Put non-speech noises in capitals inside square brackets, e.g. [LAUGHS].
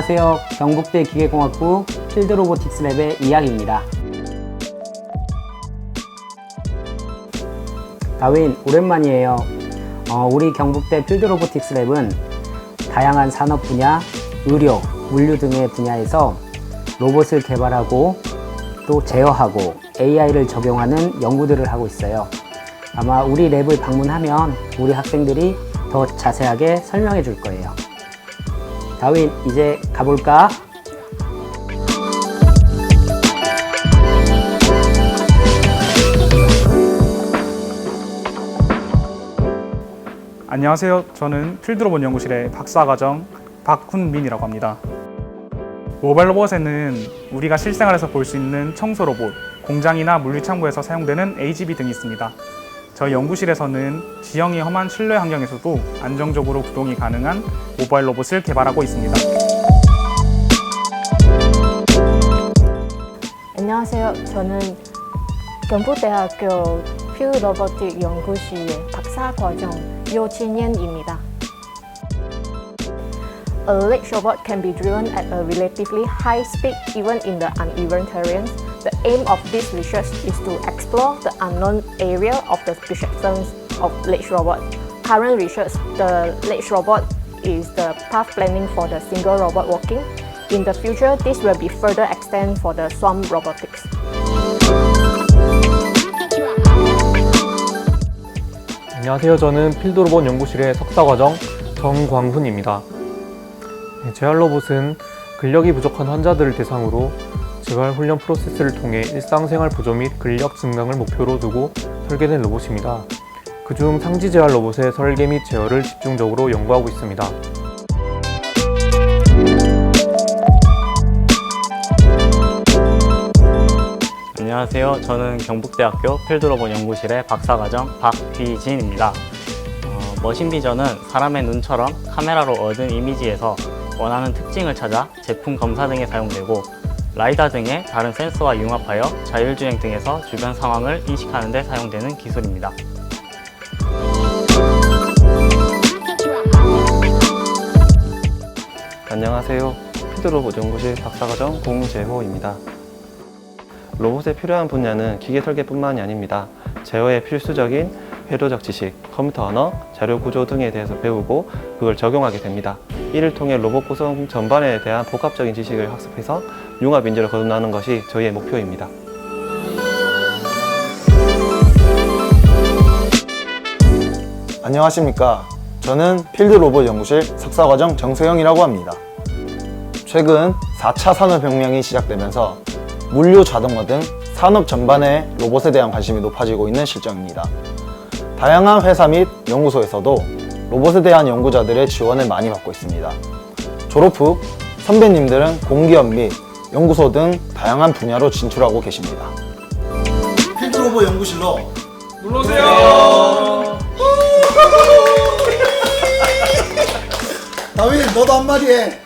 안녕하세요. 경북대 기계공학부 필드 로보틱스 랩의 이학입니다. 다윈, 오랜만이에요. 어, 우리 경북대 필드 로보틱스 랩은 다양한 산업 분야, 의료, 물류 등의 분야에서 로봇을 개발하고 또 제어하고 AI를 적용하는 연구들을 하고 있어요. 아마 우리 랩을 방문하면 우리 학생들이 더 자세하게 설명해 줄 거예요. 다윈, 이제 가볼까? 안녕하세요. 저는 필드로봇 연구실의 박사과정 박훈민이라고 합니다. 모바일 로봇에는 우리가 실생활에서 볼 수 있는 청소 로봇, 공장이나 물류창고에서 사용되는 AGV 등이 있습니다. 저희 연구실에서는 지형이 험한 실내 환경에서도 안정적으로 구동이 가능한 모바일 로봇을 개발하고 있습니다. 안녕하세요. 저는 경북대학교 필드 로보틱 연구실의 박사 과정 요진현입니다. A ledge robot can be driven at a relatively high speed even in the uneven terrains. The aim of this research is to explore the unknown area of the perceptions of ledge robot. Current research, the ledge robot is the path planning for the single robot walking. In the future, this will be further extend for the swarm robotics. 안녕하세요. 저는 필드로봇 연구실의 석사과정 정광훈입니다. 네, 재활 로봇은 근력이 부족한 환자들을 대상으로 재활 훈련 프로세스를 통해 일상생활 보조 및 근력 증강을 목표로 두고 설계된 로봇입니다. 그중 상지 재활 로봇의 설계 및 제어를 집중적으로 연구하고 있습니다. 안녕하세요. 저는 경북대학교 필드로봇 연구실의 박사과정 박휘진입니다. 어, 머신비전은 사람의 눈처럼 카메라로 얻은 이미지에서 원하는 특징을 찾아 제품 검사 등에 사용되고 라이다 등의 다른 센서와 융합하여 자율주행 등에서 주변 상황을 인식하는 데 사용되는 기술입니다. 안녕하세요. 피드로봇 연구실 박사과정 공재호입니다. 로봇에 필요한 분야는 기계 설계뿐만이 아닙니다. 제어에 필수적인 회로적 지식, 컴퓨터 언어, 자료 구조 등에 대해서 배우고 그걸 적용하게 됩니다. 이를 통해 로봇 구성 전반에 대한 복합적인 지식을 학습해서 융합 인재를 거듭나는 것이 저희의 목표입니다. 안녕하십니까. 저는 필드 로봇 연구실 석사과정 정세영이라고 합니다. 최근 4차 산업혁명이 시작되면서 물류 자동화 등 산업 전반의 로봇에 대한 관심이 높아지고 있는 실정입니다. 다양한 회사 및 연구소에서도 로봇에 대한 연구자들의 지원을 많이 받고 있습니다. 졸업 후 선배님들은 공기업 및 연구소 등 다양한 분야로 진출하고 계십니다. 필드 로봇 연구실로 [LAUGHS] 다윈 너도 한마디 해